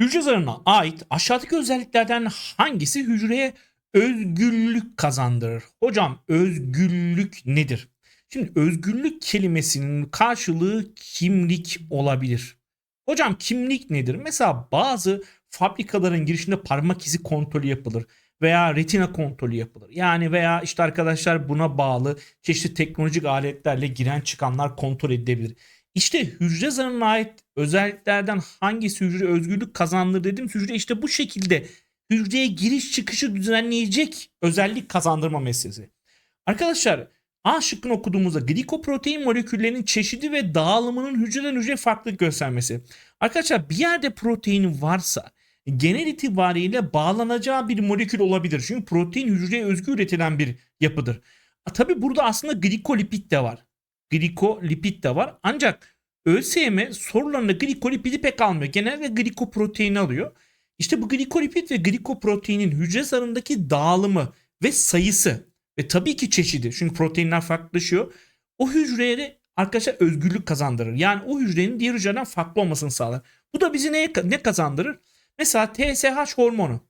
Hücre zarına ait aşağıdaki özelliklerden hangisi hücreye özgürlük kazandırır? Hocam özgürlük nedir? Şimdi özgürlük kelimesinin karşılığı kimlik olabilir. Hocam kimlik nedir? Mesela bazı fabrikaların girişinde parmak izi kontrolü yapılır veya retina kontrolü yapılır. Yani veya işte arkadaşlar buna bağlı çeşitli teknolojik aletlerle giren çıkanlar kontrol edilebilir. İşte hücre zarına ait özelliklerden hangisi hücre özgürlük kazandırır dedim. Hücre işte bu şekilde hücreye giriş çıkışı düzenleyecek özellik kazandırma meselesi. Arkadaşlar A şıkkını okuduğumuzda glikoprotein moleküllerinin çeşidi ve dağılımının hücreden hücreye farklılık göstermesi. Arkadaşlar bir yerde protein varsa genel itibariyle bağlanacağı bir molekül olabilir. Çünkü protein hücreye özgü üretilen bir yapıdır. Tabi burada aslında glikolipid de var. Glikolipid de var. Ancak ÖSYM sorularında glikolipidi pek almıyor. Genelde glikoproteini alıyor. İşte bu glikolipid ve glikoproteinin hücre zarındaki dağılımı ve sayısı ve tabii ki çeşidi çünkü proteinler farklılaşıyor. O hücreye de arkadaşlar özgürlük kazandırır. Yani o hücrenin diğer hücreden farklı olmasını sağlar. Bu da bizi neye, ne kazandırır? Mesela TSH hormonu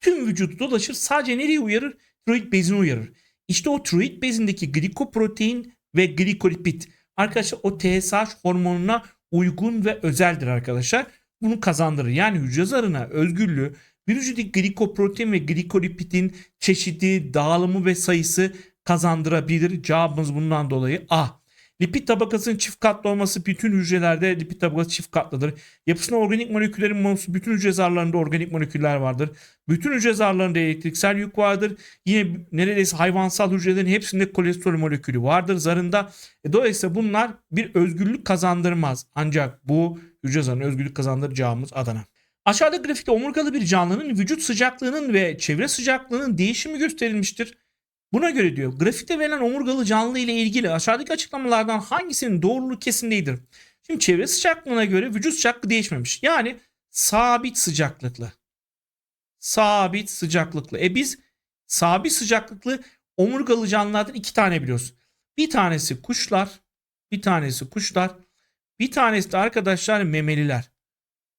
tüm vücudu dolaşır sadece nereye uyarır? Tiroid bezini uyarır. İşte o tiroid bezindeki glikoprotein ve glikolipid arkadaşlar o TSH hormonuna uygun ve özeldir arkadaşlar. Bunu kazandırır. Yani hücre zarına özgürlüğü bir vücuttaki glikoprotein ve glikolipidin çeşidi, dağılımı ve sayısı kazandırabilir. Cevabımız bundan dolayı A. Lipid tabakasının çift katlı olması bütün hücrelerde lipid tabakası çift katlıdır. Yapısında organik moleküllerin monosu bütün hücre zarlarında organik moleküller vardır. Bütün hücre zarlarında elektriksel yük vardır. Yine neredeyse hayvansal hücrelerin hepsinde kolesterol molekülü vardır zarında. E, dolayısıyla bunlar bir özgürlük kazandırmaz. Ancak bu hücre zarına özgürlük kazandıracağımız Adana. Aşağıda grafikte omurgalı bir canlının vücut sıcaklığının ve çevre sıcaklığının değişimi gösterilmiştir. Buna göre diyor grafikte verilen omurgalı canlı ile ilgili aşağıdaki açıklamalardan hangisinin doğruluğu kesin? Şimdi çevre sıcaklığına göre vücut sıcaklığı değişmemiş. Yani sabit sıcaklıklı. Sabit sıcaklıklı. E biz sabit sıcaklıklı omurgalı canlılardan iki tane biliyoruz. Bir tanesi kuşlar, bir tanesi kuşlar, bir tanesi de arkadaşlar memeliler.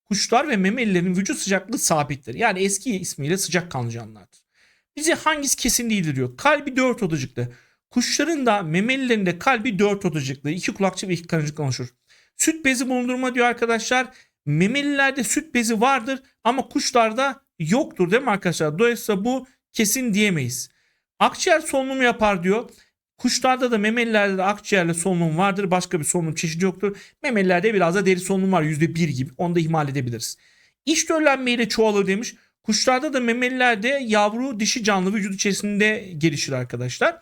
Kuşlar ve memelilerin vücut sıcaklığı sabittir. Yani eski ismiyle sıcakkanlı canlılardır. Bize hangisi kesin değildir diyor. Kalbi 4 odacıklı. Kuşların da memelilerin de kalbi 4 odacıklı. İki kulakçı ve iki karıncık oluşur. Süt bezi bulundurma diyor arkadaşlar. Memelilerde süt bezi vardır ama kuşlarda yoktur değil mi arkadaşlar? Dolayısıyla bu kesin diyemeyiz. Akciğer solunumu yapar diyor. Kuşlarda da memelilerde de akciğerle solunum vardır. Başka bir solunum çeşidi yoktur. Memelilerde biraz da deri solunum var %1 gibi. Onu da ihmal edebiliriz. İç döllenmeyle çoğalır demiş. Kuşlarda da memelilerde yavru dişi canlı vücut içerisinde gelişir arkadaşlar.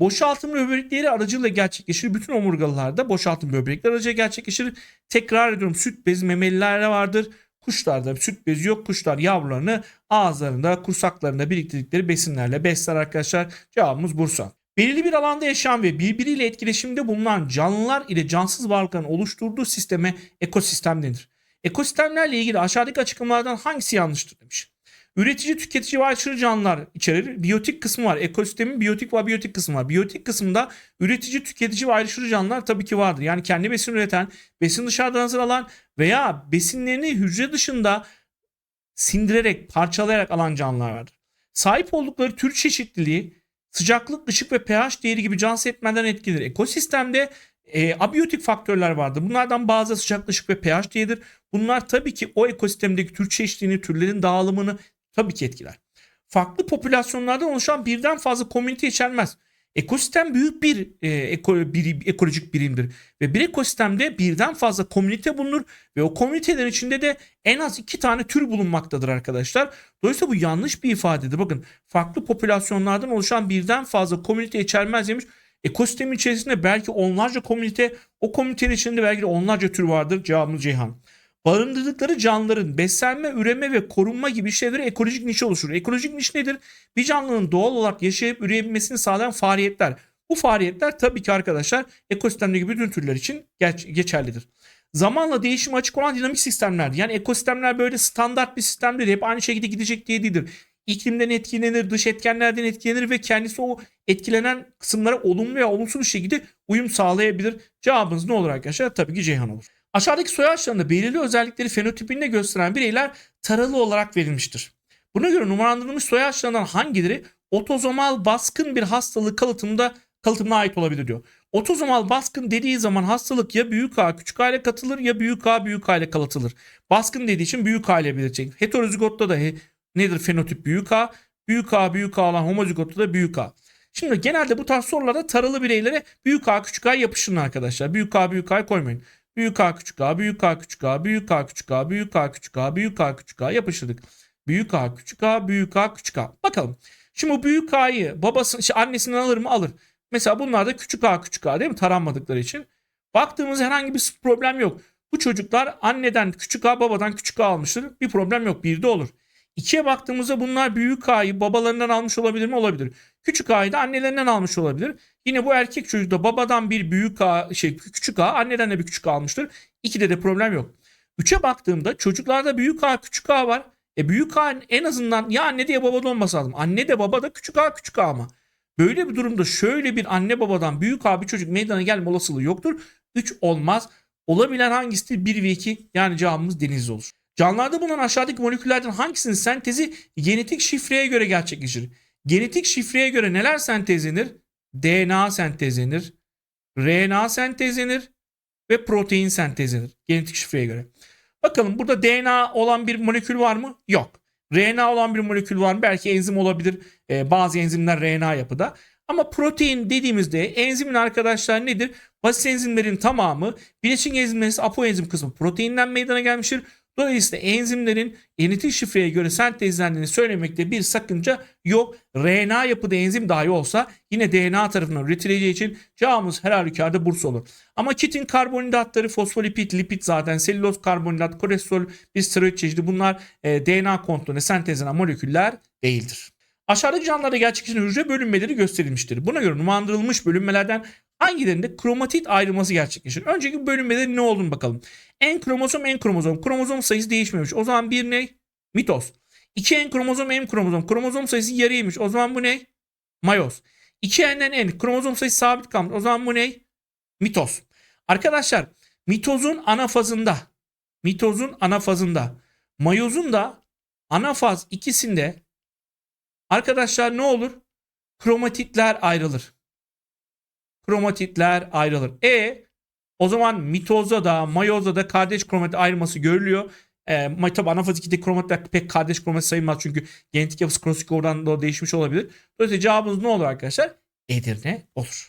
Boşaltım böbrekleri aracılığıyla gerçekleşir. Bütün omurgalılarda boşaltım böbrekleri aracılığıyla gerçekleşir. Tekrar ediyorum süt bezi memelilerde vardır. Kuşlarda süt bezi yok. Kuşlar yavrularını ağızlarında, kursaklarında biriktirdikleri besinlerle besler arkadaşlar. Cevabımız Bursa. Belirli bir alanda yaşayan ve birbiriyle etkileşimde bulunan canlılar ile cansız varlıkların oluşturduğu sisteme ekosistem denir. Ekosistemlerle ilgili aşağıdaki açıklamalardan hangisi yanlıştır demiş. Üretici, tüketici ve aşırı canlılar içerir. Biyotik kısmı var. Ekosistemin biyotik ve abiyotik kısmı var. Biyotik kısmında üretici, tüketici ve aşırı canlılar tabii ki vardır. Yani kendi besin üreten, besin dışarıdan hazır alan veya besinlerini hücre dışında sindirerek, parçalayarak alan canlılar vardır. Sahip oldukları tür çeşitliliği, sıcaklık, ışık ve pH değeri gibi cansız etmenlerden etkilenir. Ekosistemde e, abiyotik faktörler vardır. Bunlardan bazı sıcaklık, ışık ve pH değeridir. Bunlar tabii ki o ekosistemdeki tür çeşitliliğini, türlerin dağılımını tabii ki etkiler. Farklı popülasyonlardan oluşan birden fazla komünite içermez. Ekosistem büyük bir, e, eko, bir ekolojik birimdir ve bir ekosistemde birden fazla komünite bulunur ve o komünitelerin içinde de en az iki tane tür bulunmaktadır arkadaşlar. Dolayısıyla bu yanlış bir ifadedir. Bakın farklı popülasyonlardan oluşan birden fazla komünite içermez demiş. Ekosistemin içerisinde belki onlarca komünite, o komünitenin içinde belki de onlarca tür vardır. Cevabımız Ceyhan. Barındırdıkları canlıların beslenme, üreme ve korunma gibi şeyleri ekolojik niş oluşturur. Ekolojik niş nedir? Bir canlının doğal olarak yaşayıp üreyebilmesini sağlayan faaliyetler. Bu faaliyetler tabii ki arkadaşlar ekosistemdeki bütün türler için geçerlidir. Zamanla değişime açık olan dinamik sistemler. Yani ekosistemler böyle standart bir sistem değil. Hep aynı şekilde gidecek diye değildir. İklimden etkilenir, dış etkenlerden etkilenir ve kendisi o etkilenen kısımlara olumlu veya olumsuz bir şekilde uyum sağlayabilir. Cevabınız ne olur arkadaşlar? Tabii ki Ceyhan olur. Aşağıdaki soy ağaçlarında belirli özellikleri fenotipinde gösteren bireyler taralı olarak verilmiştir. Buna göre numaralandırılmış soy ağaçlarından hangileri otozomal baskın bir hastalık kalıtımında kalıtımına ait olabilir diyor. Otozomal baskın dediği zaman hastalık ya büyük A küçük A ile katılır ya büyük A büyük A ile kalıtılır. Baskın dediği için büyük A ile belirtecek. Heterozigotta da he- nedir fenotip büyük A, büyük A büyük A olan homozigotta da büyük A. Şimdi genelde bu tarz sorularda taralı bireylere büyük A küçük A yapışın arkadaşlar. Büyük A büyük A koymayın. Büyük A küçük A, büyük A küçük A, büyük A küçük A, büyük A küçük A, büyük A küçük A yapıştırdık. Büyük A küçük A, büyük A küçük A. Bakalım. Şimdi bu büyük A'yı babası, şey, annesinden alır mı? Alır. Mesela bunlar da küçük A küçük A değil mi? Taranmadıkları için. Baktığımız herhangi bir problem yok. Bu çocuklar anneden küçük A babadan küçük A almıştır. Bir problem yok. Bir de olur. İkiye baktığımızda bunlar büyük A'yı babalarından almış olabilir mi? Olabilir. Küçük A'yı da annelerinden almış olabilir. Yine bu erkek çocuk da babadan bir büyük A, şey küçük A, anneden de bir küçük A almıştır. İkide de problem yok. Üçe baktığımda çocuklarda büyük A, küçük A var. E büyük A en azından ya anne diye babada olması lazım. Anne de baba da küçük A, küçük A ama. Böyle bir durumda şöyle bir anne babadan büyük A bir çocuk meydana gelme olasılığı yoktur. 3 olmaz. Olabilen hangisidir? 1 ve 2 yani cevabımız deniz olur. Canlılarda bulunan aşağıdaki moleküllerden hangisinin sentezi genetik şifreye göre gerçekleşir? Genetik şifreye göre neler sentezlenir? DNA sentezlenir, RNA sentezlenir ve protein sentezlenir genetik şifreye göre. Bakalım burada DNA olan bir molekül var mı? Yok. RNA olan bir molekül var mı? Belki enzim olabilir. Ee, bazı enzimler RNA yapıda. Ama protein dediğimizde enzimin arkadaşlar nedir? Basit enzimlerin tamamı bileşik enzimlerin ise apoenzim kısmı proteinden meydana gelmiştir. Dolayısıyla enzimlerin genetik şifreye göre sentezlendiğini söylemekte bir sakınca yok. RNA yapıda enzim dahi olsa yine DNA tarafından üretileceği için cevabımız her halükarda burs olur. Ama kitin karbonhidratları, fosfolipid, lipid zaten, selüloz karbonhidrat, kolesterol bir steroid çeşidi bunlar e, DNA kontrolüne sentezlenen moleküller değildir. Aşağıdaki canlılarda gerçekleşen hücre bölünmeleri gösterilmiştir. Buna göre numaralandırılmış bölünmelerden hangilerinde kromatit ayrılması gerçekleşir? Önceki bölünmelerin ne olduğunu bakalım. En kromozom en kromozom. Kromozom sayısı değişmemiş. O zaman bir ne? Mitoz. 2 en kromozom en kromozom. Kromozom sayısı yarıymış. O zaman bu ne? Mayoz. 2 n'den en. Kromozom sayısı sabit kalmış. O zaman bu ne? Mitoz. Arkadaşlar mitozun ana fazında mitozun ana fazında mayozun da ana faz ikisinde arkadaşlar ne olur? Kromatitler ayrılır. Kromatitler ayrılır. E o zaman mitozda da mayozda da kardeş kromatit ayrılması görülüyor. E, tabi anafaz 2'de kromatitler pek kardeş kromatit sayılmaz çünkü genetik yapısı kromosotik oradan da değişmiş olabilir. Dolayısıyla cevabımız ne olur arkadaşlar? Edirne olur.